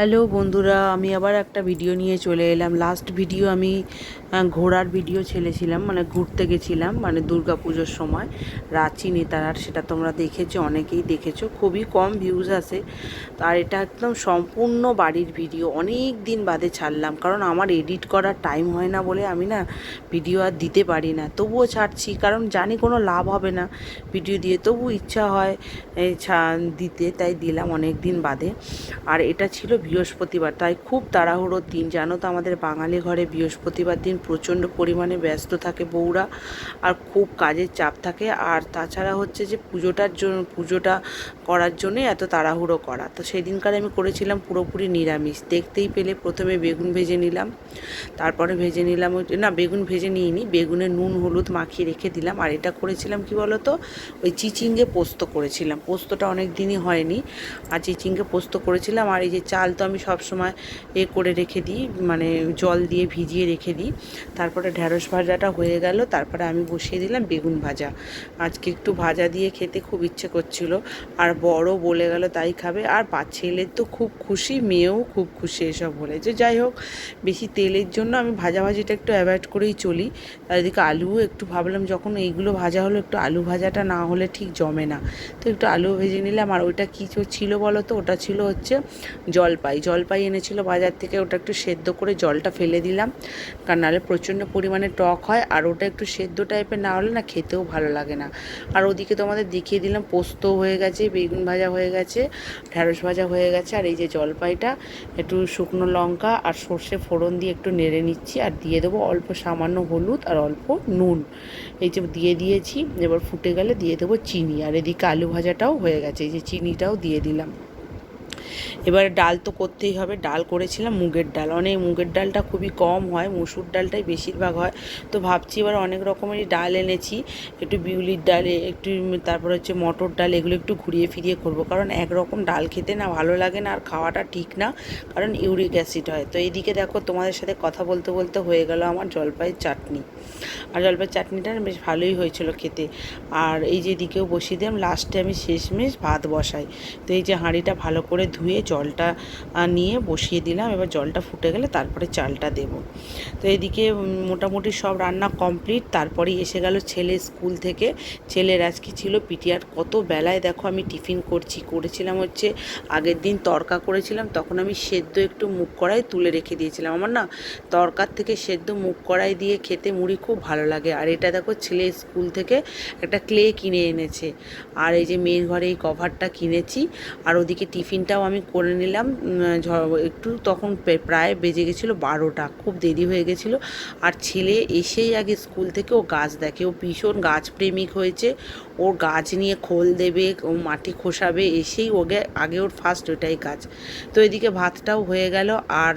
Hello বন্ধুরা, আমি আবার একটা ভিডিও নিয়ে চলে এলাম। লাস্ট ভিডিও আমি ঘোরার ভিডিও ছেড়েছিলাম মানে ঘুরতে গেছিলাম মানে দুর্গা পুজোর সময়। রাঁচি নেতারার সেটা তোমরা দেখেছ, অনেকেই দেখেছ। খুবই কম ভিউজ আসে। আর এটা একদম সম্পূর্ণ বাড়ির ভিডিও অনেক দিন বাদে ছাড়লাম, কারণ আমার এডিট করার টাইম হয় না বলে আমি না ভিডিও আর দিতে পারি না। তবুও ছাড়ছি, কারণ জানি কোনো লাভ হবে না ভিডিও দিয়ে। তবু ইচ্ছা হয় দিতে, তাই দিলাম অনেক দিন বাদে। আর এটা ছিল বৃহস্পতিবার। তাই খুব তাড়াহুড়োর দিন। জানো তো, আমাদের বাঙালি ঘরে বৃহস্পতিবার দিন প্রচণ্ড পরিমাণে ব্যস্ত থাকে বউরা আর খুব কাজের চাপ থাকে। আর তাছাড়া হচ্ছে যে পুজোটার জন্য পুজোটা করার জন্যই এত তাড়াহুড়ো করা। তো সেই দিনকার আমি করেছিলাম পুরোপুরি নিরামিষ। দেখতেই পেলে প্রথমে বেগুন ভেজে নিলাম। তারপরে ভেজে নিলাম না, বেগুন ভেজে নিইনি। বেগুনে নুন, হলুদ মাখিয়ে রেখে দিলাম। আর এটা করেছিলাম কি বলতো, ওই চিচিঙ্গে পোস্ত করেছিলাম। পোস্তটা অনেক দিনই হয়নি। আর চিচিঙ্গে পোস্ত করেছিলাম। আর এই যে চাল তো আমি সব সময় এ করে রেখে দিই মানে জল দিয়ে ভিজিয়ে রেখে দিই। তারপরে ঢ্যাঁড়স ভাজাটা হয়ে গেল, তারপরে আমি বসিয়ে দিলাম বেগুন ভাজা। আজকে একটু ভাজা দিয়ে খেতে খুব ইচ্ছে করছিল, আর বড় বলে গেল তাই খাবে। আর ছেলের তো খুব খুশি, মেয়েও খুব খুশি এসব বলে যে যাই হোক, বেশি তেলের জন্য আমি ভাজাভাজিটা একটু অ্যাভয়েড করেই চলি। আর এদিকে আলুও একটু ভাবলাম, যখন এইগুলো ভাজা হলো একটু আলু ভাজাটা না হলে ঠিক জমে না। তো একটু আলু ভেজে নিলাম, আর ওইটা কী ছিল বলো তো? ওটা ছিল হচ্ছে জলপাই। জলপাই। জলপাই এনেছিল বাজার থেকে, ওটা একটু সেদ্ধ করে জলটা ফেলে দিলাম। কারণ নাহলে প্রচণ্ড পরিমাণে টক হয়, আর ওটা একটু সেদ্ধ টাইপের না হলে না খেতেও ভালো লাগে না। আর ওদিকে তোমাদের দেখিয়ে দিলাম, পোস্ত হয়ে গেছে, বেগুন ভাজা হয়ে গেছে, ঢ্যাঁড়স ভাজা হয়ে গেছে, আর এই যে জলপাইটা, একটু শুকনো লঙ্কা আর সর্ষে ফোড়ন দিয়ে একটু নেড়ে নিচ্ছি, আর দিয়ে দেবো অল্প সামান্য হলুদ আর অল্প নুন। এই যে দিয়ে দিয়েছি, এবার ফুটে গেলে দিয়ে দেবো চিনি, আর এদিকে আলু ভাজাটাও হয়ে গেছে, এই যে চিনিটাও দিয়ে দিলাম। এবারে ডাল তো করতেই হবে, ডাল করেছিলাম, মুগের ডাল। অনেক মুগের ডালটা খুবই কম হয়, মুসুর ডালটাই বেশিরভাগ হয়। তো ভাবছি এবার অনেক রকমেরই ডাল এনেছি, একটু বিউলির ডাল, একটু তারপর হচ্ছে মটর ডাল, এগুলো একটু ঘুরিয়ে ফিরিয়ে করব। কারণ একরকম ডাল খেতে না ভালো লাগে না, আর খাওয়াটা ঠিক না, কারণ ইউরিক অ্যাসিড হয়। তো এইদিকে দেখো তোমাদের সাথে কথা বলতে বলতে হয়ে গেল আমার জলপাইয়ের চাটনি। আর জলপাইয়ের চাটনিটা বেশ ভালোই হয়েছিল খেতে। আর এই যে দিকেও বসিয়ে দিলাম, লাস্টে আমি শেষমেশ ভাত বসাই। তো এই যে হাঁড়িটা ভালো করে ধুয়ে জলটা নিয়ে বসিয়ে দিলাম। এবার জলটা ফুটে গেলে তারপরে চালটা দেব। তো এদিকে মোটামুটি সব রান্না কমপ্লিট। তারপরেই এসে গেল ছেলে স্কুল থেকে। ছেলের আজকে ছিল পিটিআর। কত বেলায় দেখো আমি টিফিন করছি। করেছিলাম হচ্ছে, আগের দিন তরকা করেছিলাম। তখন আমি সেদ্ধ একটু মুখ কড়াই তুলে রেখে দিয়েছিলাম। আমার না তরকার থেকে সেদ্ধ মুখ কড়াই দিয়ে খেতে মুড়ি খুব ভালো লাগে। আর এটা দেখো ছেলে স্কুল থেকে একটা ক্লে কিনে এনেছে। আর এই যে মেয়ের ঘরে এই কভারটা কিনেছি। আর ওদিকে টিফিনটাও আমি করে নিলাম। একটু তখন প্রায় বেজে গেছিল বারোটা। খুব দেরি হয়ে গেছিল। আর ছেলে এসেই আগে স্কুল থেকে ও গাছ দেখে। ও ভীষণ গাছ প্রেমিক হয়েছে। ওর গাছ নিয়ে খোল দেবে, ও মাটি খোসাবে, এসেই ওকে আগে ওর ফার্স্ট ওটাই কাজ তো এদিকে ভাতটাও হয়ে গেল। আর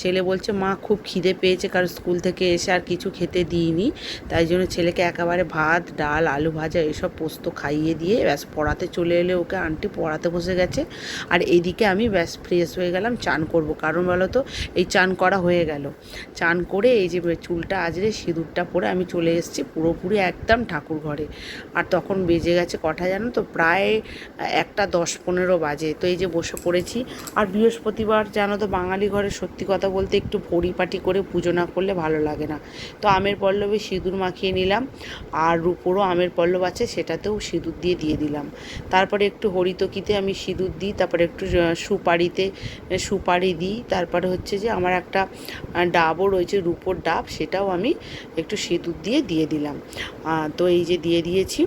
ছেলে বলছে, মা, খুব খিদে পেয়েছে, কারণ স্কুল থেকে এসে আর কিছু খেতে দিইনি। তাই জন্য ছেলেকে একেবারে ভাত, ডাল, আলু ভাজা, এসব পোস্ত খাইয়ে দিয়ে ব্যাস পড়াতে চলে এলে ওকে। আন্টি পড়াতে বসে গেছে। আর এইদিকে আমি ব্যাস ফ্রেশ হয়ে গেলাম, চান করব। কারণ বলো তো, এই চান করা হয়ে গেল। চান করে এই যে চুলটা আজরে সিঁদুরটা পরে আমি চলে এসেছি পুরোপুরি একদম ঠাকুর ঘরে। আর তখন বেজে গেছে কটা জানো তো? প্রায় একটা দশ পনেরো বাজে। তো এই যে বসে পড়েছি। আর বৃহস্পতিবার জানো তো, বাঙালি ঘরে সত্যি কথা বলতে একটু পরিপাটি করে পুজো না করলে ভালো লাগে না। তো আমের পল্লবে সিঁদুর মাখিয়ে নিলাম। আর রূপোরও আমের পল্লব আছে, সেটাতেও সিঁদুর দিয়ে দিয়ে দিলাম। তারপরে একটু হরিতকিতে আমি সিঁদুর দিই, তারপরে একটু সুপারিতে সুপারি দিই। তারপরে হচ্ছে যে আমার একটা ডাবও রয়েছে, রূপোর ডাব, সেটাও আমি একটু সিঁদুর দিয়ে দিয়ে দিলাম। তো এই যে দিয়ে দিয়েছি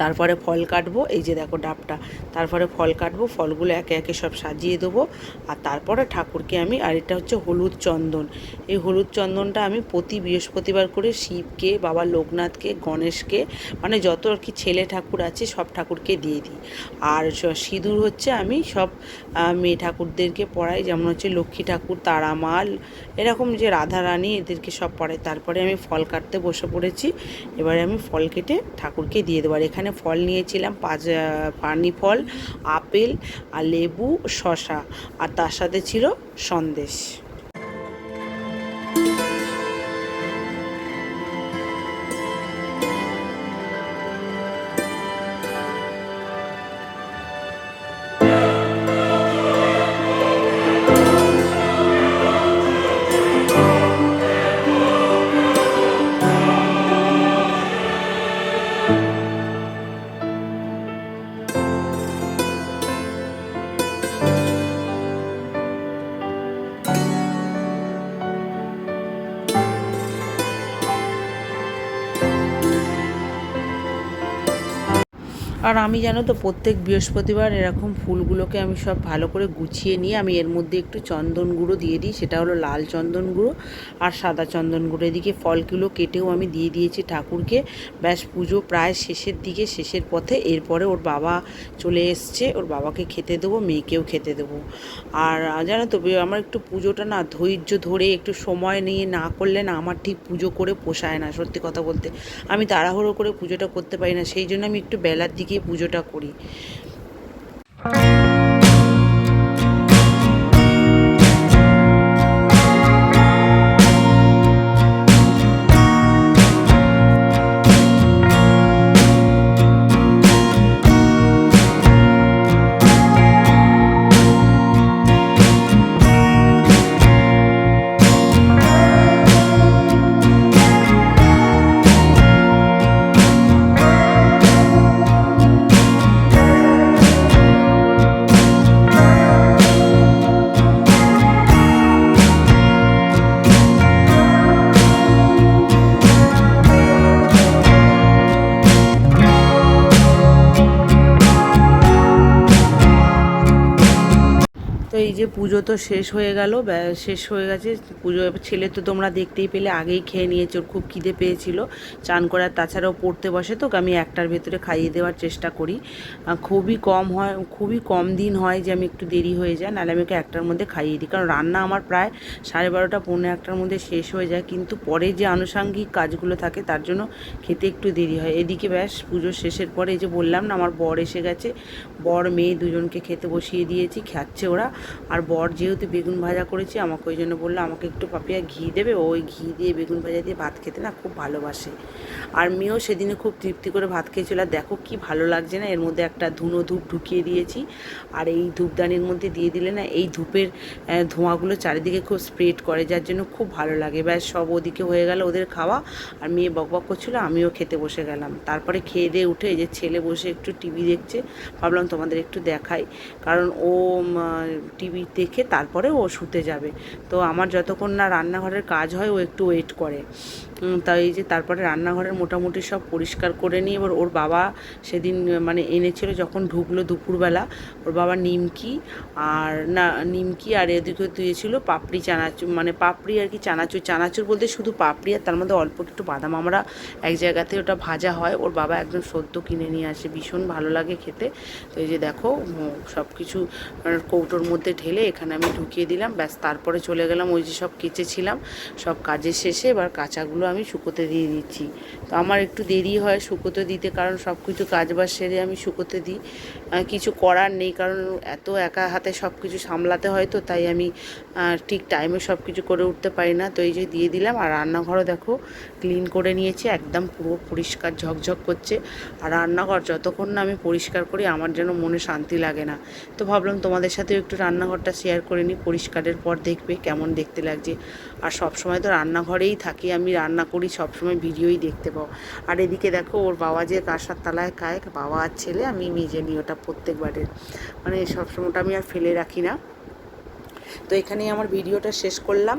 তারপরে ফল কাটবো, এই যে দেখো ডাবটা। তারপরে ফল কাটবো, ফলগুলো একে একে সব সাজিয়ে দেবো। আর তারপরে ঠাকুরকে আমি, আর এটা হচ্ছে হলুদ চন্দন। এই হলুদ চন্দনটা আমি প্রতি বৃহস্পতিবার করে শিবকে, বাবা লোকনাথকে, গণেশকে মানে যত আর কি ছেলে ঠাকুর আছে, সব ঠাকুরকে দিয়ে দিই। আর সিঁদুর হচ্ছে আমি সব মেয়ে ঠাকুরদেরকে পড়াই, যেমন হচ্ছে লক্ষ্মী ঠাকুর, তারামাল, এরকম যে রাধা রানী এদেরকে সব পড়াই। তারপরে আমি ফল কাটতে বসে পড়েছি, এবারে আমি ফল কেটে ঠাকুরকে দিয়ে দেবো। আর এখানে ফল নিয়েছিলাম পাঁচ পানি ফল আপেল আর লেবু শশা আর তার সাথে ছিল সন্দেশ। আর আমি জানো তো, প্রত্যেক বৃহস্পতিবার এরকম ফুলগুলোকে আমি সব ভালো করে গুছিয়ে নিয়ে আমি এর মধ্যে একটু চন্দন গুঁড়ো দিয়ে দিই। সেটা হলো লাল চন্দন গুঁড়ো আর সাদা চন্দন গুঁড়ো। এদিকে ফলগুলো কেটেও আমি দিয়ে দিয়েছি ঠাকুরকে। ব্যাস, পুজো প্রায় শেষের দিকে, শেষের পথে। এরপরে ওর বাবা চলে এসছে। ওর বাবাকে খেতে দেবো, মেয়েকেও খেতে দেবো। আর জানো তো আমার একটু পুজোটা না ধৈর্য ধরে, একটু সময় নিয়ে না করলে না আমার ঠিক পুজো করে পোষায় না, সত্যি কথা বলতে। আমি তাড়াহুড়ো করে পুজোটা করতে পারি না। সেই জন্য আমি একটু বেলার দিকেই পুজোটা করি। এই যে পুজো তো শেষ হয়ে গেল শেষ হয়ে গেছে। পুজো, ছেলে তো তোমরা দেখতেই পেলে, আগেই খেয়ে নিয়েছে, ওর খুব খিদে পেয়েছিল। চান করার তাছাড়াও পড়তে বসে, তো আমি একটার ভেতরে খাইয়ে দেওয়ার চেষ্টা করি। খুবই কম হয়, খুবই কম দিন হয় যে আমি একটু দেরি হয়ে যায়, নাহলে আমি ওকে একটার মধ্যে খাইয়ে দিই। কারণ রান্না আমার প্রায় সাড়ে বারোটা, পৌনে একটার মধ্যে শেষ হয়ে যায়। কিন্তু পরে যে আনুষাঙ্গিক কাজগুলো থাকে, তার জন্য খেতে একটু দেরি হয়। এদিকে ব্যাস পুজোর শেষের পরে এই যে বললাম না, আমার বর এসে গেছে। বর, মেয়ে দুজনকে খেতে বসিয়ে দিয়েছি, খাচ্ছে ওরা। আর বর যেহেতু বেগুন ভাজা করেছি, আমাকে ওই জন্য বলল, আমাকে একটু পাপিয়া ঘি দেবে। ওই ঘি দিয়ে বেগুন ভাজা দিয়ে ভাত খেতে না খুব ভালোবাসে। আর মেয়েও সেদিনে খুব তৃপ্তি করে ভাত খেয়েছিল। আর দেখো কি ভালো লাগছে না, এর মধ্যে একটা ধুনো ধূপ ঢুকিয়ে দিয়েছি। আর এই ধূপদানির মধ্যে দিয়ে দিলে না, এই ধূপের ধোঁয়াগুলো চারিদিকে খুব স্প্রেড করে, যার জন্য খুব ভালো লাগে। ব্যাস, সব ওদিকে হয়ে গেল ওদের খাওয়া। আর মেয়ে বকবক করছিল, আমিও খেতে বসে গেলাম। তারপরে খেয়ে দিয়ে উঠে যে ছেলে বসে একটু টিভি দেখছে, ভাবলাম তোমাদের একটু দেখাই। কারণ ও টিভি দেখে তারপরে ও শুতে যাবে। তো আমার যতক্ষণ না রান্নাঘরের কাজ হয়, ও একটু ওয়েট করে। তাই এই যে তারপরে রান্নাঘরের মোটামুটি সব পরিষ্কার করে নিয়ে, এবার ওর বাবা সেদিন মানে এনেছিল যখন ঢুকলো দুপুরবেলা, ওর বাবা নিমকি আর, না, নিমকি আর এদিকে দিয়েছিল পাপড়ি, চানাচুর মানে পাপড়ি আর কি চানাচুর। চানাচুর বলতে শুধু পাপড়ি আর তার মধ্যে অল্প একটু বাদাম। আমরা এক জায়গাতে ওটা ভাজা হয়, ওর বাবা একদম সদ্য কিনে নিয়ে আসে, ভীষণ ভালো লাগে খেতে। তো এই যে দেখো সব কিছু কৌটোর মধ্যে ঢেলে এখানে আমি ঢুকিয়ে দিলাম। ব্যাস, তারপরে চলে গেলাম, ওই যে সব কেচেছিলাম সব কাজের শেষে এবার কাঁচাগুলো আমি শুকোতে দিয়ে দিচ্ছি। তো আমার একটু দেরি হয় শুকোতে দিতে, কারণ সব কিছু কাজ বাজ সেরে আমি শুকোতে দিই। কিছু করার নেই, কারণ এত একা হাতে সব কিছু সামলাতে হয় তো, তাই আমি ঠিক টাইমে সব কিছু করে উঠতে পারি না। তো এই যে দিয়ে দিলাম, আর রান্নাঘরও দেখো ক্লিন করে নিয়েছি, একদম পুরো পরিষ্কার ঝকঝক করছে। আর রান্নাঘর যতক্ষণ না আমি পরিষ্কার করি, আমার যেন মনে শান্তি লাগে না। তো ভাবলাম তোমাদের সাথেও একটু রান্নাঘরটা শেয়ার করে নিই পরিষ্কারের পর দেখবে কেমন দেখতে লাগছে। আর সব সময় তো রান্নাঘরেই থাকি, আমি রান্না করি সব সময় ভিডিওই দেখতে পাও। আর এদিকে দেখো, ওর বাবা যে কাঁসার তালায় খায়, বাবা আর ছেলে, আমি নিজে নিই ওটা প্রত্যেকবারের। মানে সবসময় ওটা আমি আর ফেলে রাখি না। তো এখানেই আমার ভিডিওটা শেষ করলাম।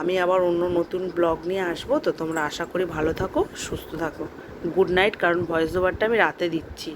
আমি আবার অন্য নতুন ব্লগ নিয়ে আসব, তো তোমরা আশা করি ভালো থাকো, সুস্থ থাকো। গুড নাইট কারণ ভয়েস ওভারটা আমি রাতে দিচ্ছি।